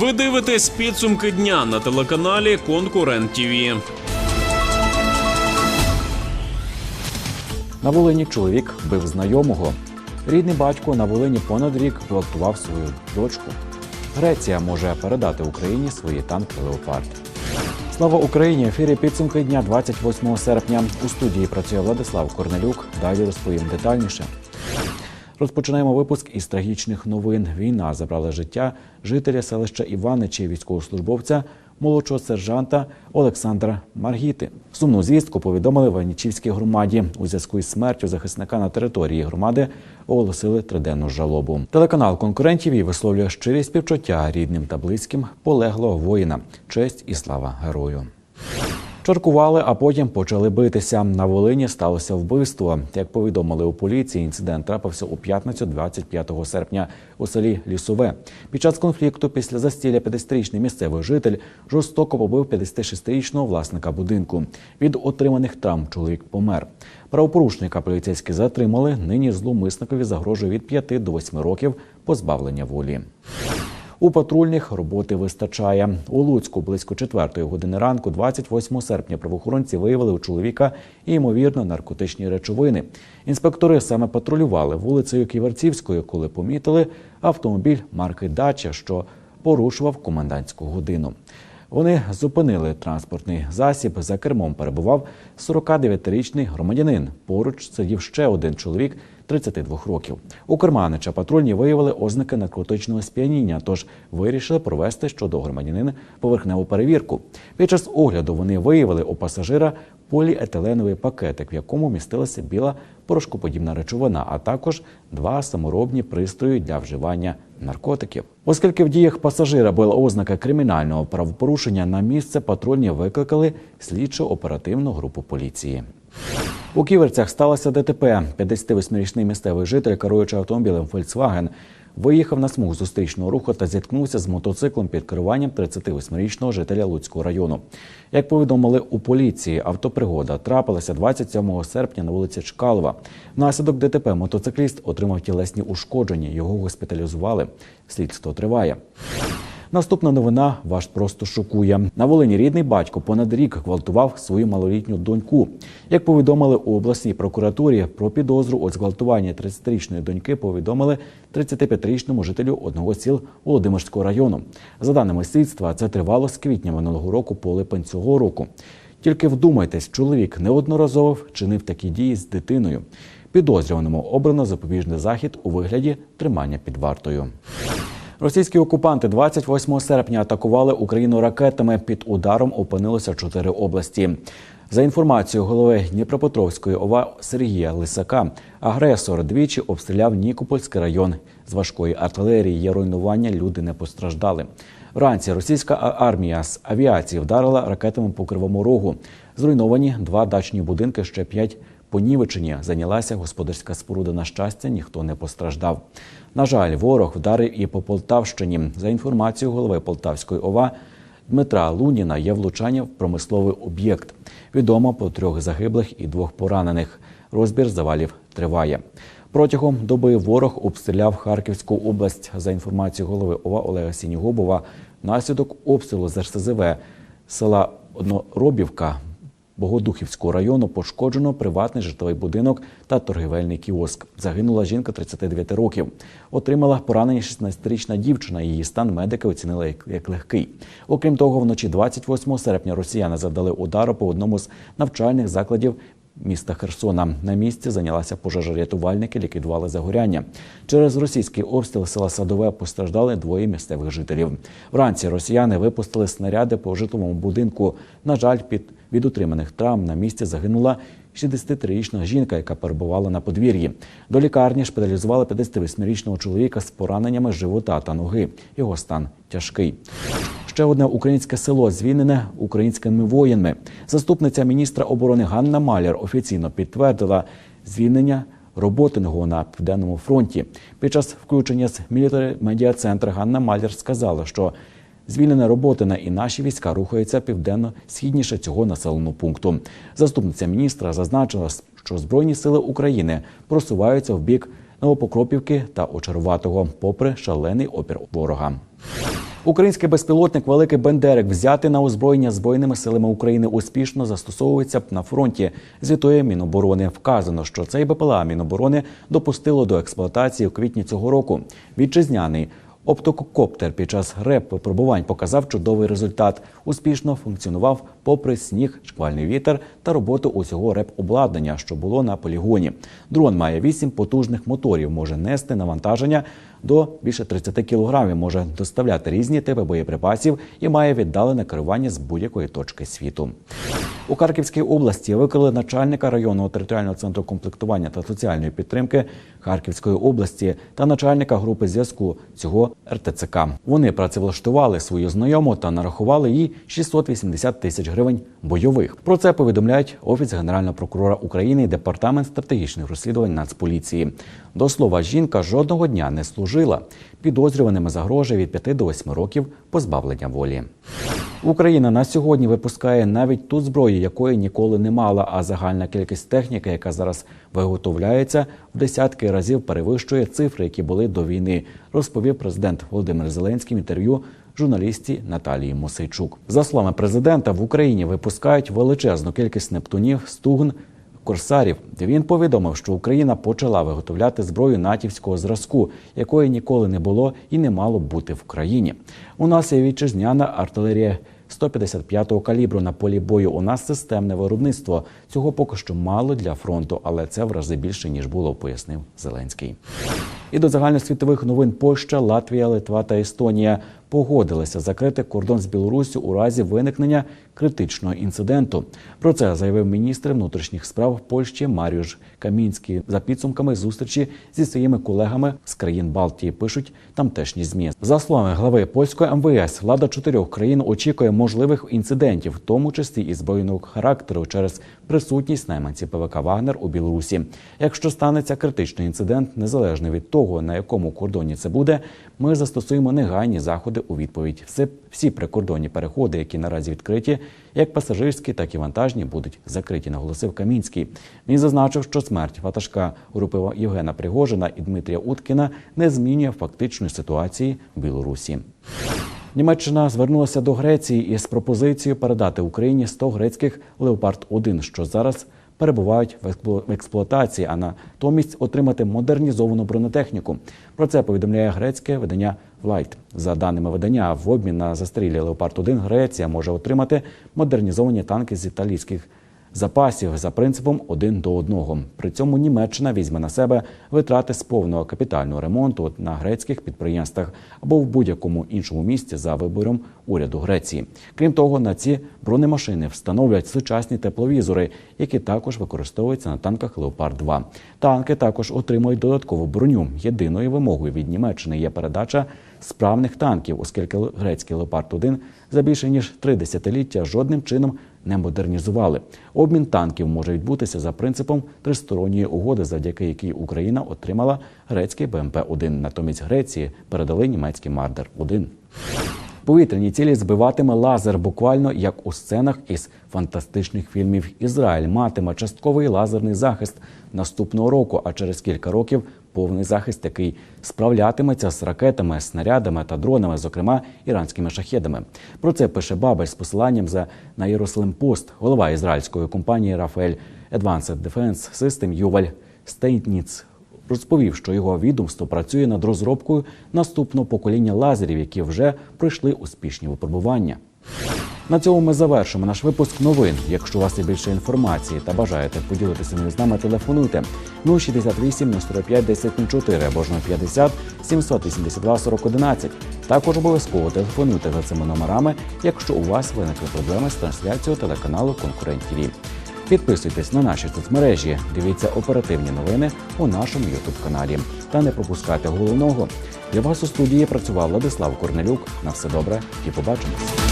Ви дивитесь підсумки дня на телеканалі Конкурент ТІВІ. На Волині чоловік вбив знайомого. Рідний батько на Волині понад рік гвалтував свою дочку. Греція може передати Україні свої танки Леопард. Слава Україні! В ефірі підсумки дня 28 серпня. У студії працює Владислав Корнелюк. Далі розповім детальніше. Розпочинаємо випуск із трагічних новин. Війна забрала життя жителя селища Іваничі, військовослужбовця, молодшого сержанта Олександра Маргіти. Сумну звістку повідомили в Іванічівській громаді. У зв'язку із смертю захисника на території громади оголосили триденну жалобу. Телеканал конкурентів і висловлює щирі співчуття рідним та близьким полеглого воїна. Честь і слава герою. Чаркували, а потім почали битися. На Волині сталося вбивство. Як повідомили у поліції, інцидент трапився у п'ятницю, 25 серпня, у селі Лісове. Під час конфлікту після застілля 50-річний місцевий житель жорстоко побив 56-річного власника будинку. Від отриманих травм чоловік помер. Правопорушника поліцейські затримали. Нині зловмисникові загрожує від 5 до 8 років позбавлення волі. У патрульних роботи вистачає. У Луцьку близько 4 години ранку, 28 серпня, правоохоронці виявили у чоловіка ймовірно наркотичні речовини. Інспектори саме патрулювали вулицею Ківерцівською, коли помітили автомобіль марки Дача, що порушував комендантську годину. Вони зупинили транспортний засіб. За кермом перебував 49-річний громадянин. Поруч сидів ще один чоловік 32 років. У керманича патрульні виявили ознаки наркотичного сп'яніння, тож вирішили провести щодо громадянина поверхневу перевірку. Під час огляду вони виявили у пасажира поліетиленовий пакетик, в якому містилася біла порошкоподібна речовина, а також два саморобні пристрої для вживання наркотиків. Оскільки в діях пасажира була ознака кримінального правопорушення, на місце патрульні викликали слідчо-оперативну групу поліції. У Ківерцях сталося ДТП. 58-річний місцевий житель, керуючи автомобілем Volkswagen, виїхав на смуг зустрічного руху та зіткнувся з мотоциклом під керуванням 38-річного жителя Луцького району. Як повідомили у поліції, автопригода трапилася 27 серпня на вулиці Чкалова. Внаслідок ДТП мотоцикліст отримав тілесні ушкодження. Його госпіталізували. Слідство триває. Наступна новина вас просто шокує. На Волині рідний батько понад рік гвалтував свою малолітню доньку. Як повідомили у обласній прокуратурі, про підозру у зґвалтуванні 30-річної доньки повідомили 35-річному жителю одного з сіл Володимирського району. За даними слідства, це тривало з квітня минулого року по липень цього року. Тільки вдумайтесь, чоловік неодноразово вчинив такі дії з дитиною. Підозрюваному обрано запобіжний захід у вигляді тримання під вартою. Російські окупанти 28 серпня атакували Україну ракетами. Під ударом опинилося чотири області. За інформацією голови Дніпропетровської ОВА Сергія Лисака, агресор двічі обстріляв Нікопольський район. З важкої артилерії є руйнування, люди не постраждали. Вранці російська армія з авіації вдарила ракетами по кривому рогу. Зруйновані два дачні будинки, ще п'ять понівечені. Зайнялася господарська споруда. На щастя, ніхто не постраждав. На жаль, ворог вдарив і по Полтавщині. За інформацією голови Полтавської ОВА Дмитра Луніна є влучання в промисловий об'єкт. Відомо про трьох загиблих і двох поранених. Розбір завалів триває. Протягом доби ворог обстріляв Харківську область. За інформацією голови ОВА Олега Сінігобова, внаслідок обстрілу з РСЗВ села Одноробівка Богодухівського району пошкоджено приватний житловий будинок та торгівельний кіоск. Загинула жінка 39 років. Отримала поранення 16-річна дівчина. Її стан медики оцінили як- легкий. Окрім того, вночі 28 серпня росіяни завдали удару по одному з навчальних закладів. Міста Херсона на місці зайнялася пожежорятувальники, ліквідували загоряння. Через російський обстріл села Садове постраждали двоє місцевих жителів. Вранці росіяни випустили снаряди по житловому будинку. На жаль, під від отриманих травм на місці загинула 63-річна жінка, яка перебувала на подвір'ї. До лікарні шпиталізували 58-річного чоловіка з пораненнями живота та ноги. Його стан тяжкий. Ще одне українське село звільнене українськими воїнами. Заступниця міністра оборони Ганна Маляр офіційно підтвердила звільнення роботиного на південному фронті. Під час включення з мілітарі медіа центр Ганна Маляр сказала, що звільнене роботине і наші війська рухаються південно-східніше цього населеного пункту. Заступниця міністра зазначила, що збройні сили України просуваються в бік Новопокропівки та Очаруватого, попри шалений опір ворога. Український безпілотник Великий Бендерик взяти на озброєння збройними силами України успішно застосовується на фронті. Звітує Міноборони. Вказано, що цей БПЛА Міноборони допустило до експлуатації у квітні цього року. Вітчизняний Оптокоптер під час реп випробувань показав чудовий результат. Успішно функціонував попри сніг, шквальний вітер та роботу усього реп-обладнання, що було на полігоні. Дрон має вісім потужних моторів, може нести навантаження до більше 30 кілограмів, може доставляти різні типи боєприпасів і має віддалене керування з будь-якої точки світу. У Харківській області викрили начальника районного територіального центру комплектування та соціальної підтримки Харківської області та начальника групи зв'язку цього РТЦК. Вони працевлаштували свою знайому та нарахували їй 680 тисяч гривень бойових. Про це повідомляють офіс генерального прокурора України департамент стратегічних розслідувань Нацполіції. До слова, жінка жодного дня не служила. Підозрюваними загрожує від 5 до 8 років позбавлення волі. Україна на сьогодні випускає навіть ту зброю, якої ніколи не мала. А загальна кількість техніки, яка зараз виготовляється, в десятки разів перевищує цифри, які були до війни, розповів президент Володимир Зеленський в інтерв'ю журналісті Наталії Мосейчук. За словами президента, в Україні випускають величезну кількість нептунів, стугн. Корсарів, він повідомив, що Україна почала виготовляти зброю натівського зразку, якої ніколи не було і не мало бути в країні. У нас є вітчизняна артилерія 155-го калібру на полі бою. У нас системне виробництво. Цього поки що мало для фронту, але це в рази більше ніж було, пояснив Зеленський. І до загальносвітових новин Польща, Латвія, Литва та Естонія погодилися закрити кордон з Білоруссю у разі виникнення критичного інциденту. Про це заявив міністр внутрішніх справ Польщі Маріуш Камінський за підсумками зустрічі зі своїми колегами з країн Балтії. Пишуть тамтешні змі. За словами глави польської МВС, влада чотирьох країн очікує можливих інцидентів, в тому числі і збройного характеру, через присутність найманців ПВК Вагнер у Білорусі. Якщо станеться критичний інцидент, незалежно від того на якому кордоні це буде, ми застосуємо негайні заходи у відповідь. Всі прикордонні переходи, які наразі відкриті, як пасажирські, так і вантажні, будуть закриті. Наголосив Камінський. Він зазначив, що смерть ватажка групи Євгена Пригожина і Дмитрія Уткіна не змінює фактичної ситуації в Білорусі. Німеччина звернулася до Греції із пропозицією передати Україні 100 грецьких леопард 1 що зараз перебувають в експлуатації, а натомість отримати модернізовану бронетехніку. Про це повідомляє грецьке видання Влайт. За даними видання, в обмін на застарілі леопард 1 Греція може отримати модернізовані танки з італійських запасів за принципом один до одного. При цьому Німеччина візьме на себе витрати з повного капітального ремонту на грецьких підприємствах або в будь-якому іншому місці за вибором уряду Греції. Крім того, на ці бронемашини встановлять сучасні тепловізори, які також використовуються на танках Леопард 2 Танки також отримують додаткову броню. Єдиною вимогою від Німеччини є передача справних танків, оскільки грецький Леопард 1 за більше ніж три десятиліття жодним чином не модернізували. Обмін танків може відбутися за принципом тристоронньої угоди, завдяки якій Україна отримала грецький БМП-1. Натомість Греції передали німецький Мардер 1 Повітряні цілі збиватиме лазер, буквально як у сценах із фантастичних фільмів. Ізраїль матиме частковий лазерний захист наступного року, а через кілька років повний захист, який справлятиметься з ракетами, снарядами та дронами, зокрема іранськими шахедами. Про це пише Бабель з посиланням за на Єрусалим Пост, голова ізраїльської компанії Рафаель Advanced Defense System Юваль Стейтніц розповів, що його відомство працює над розробкою наступного покоління лазерів, які вже пройшли успішні випробування. На цьому ми завершимо наш випуск новин. Якщо у вас є більше інформації та бажаєте поділитися нею з нами, телефонуйте 068 045 1004 або ж 050 782 4011. Також обов'язково телефонуйте за цими номерами, якщо у вас виникли проблеми з трансляцією телеканалу Конкурент ТВ. Підписуйтесь на наші соцмережі, дивіться оперативні новини у нашому youtube каналі та не пропускайте головного. Для вас у студії працював Владислав Корнелюк. На все добре і побачимось.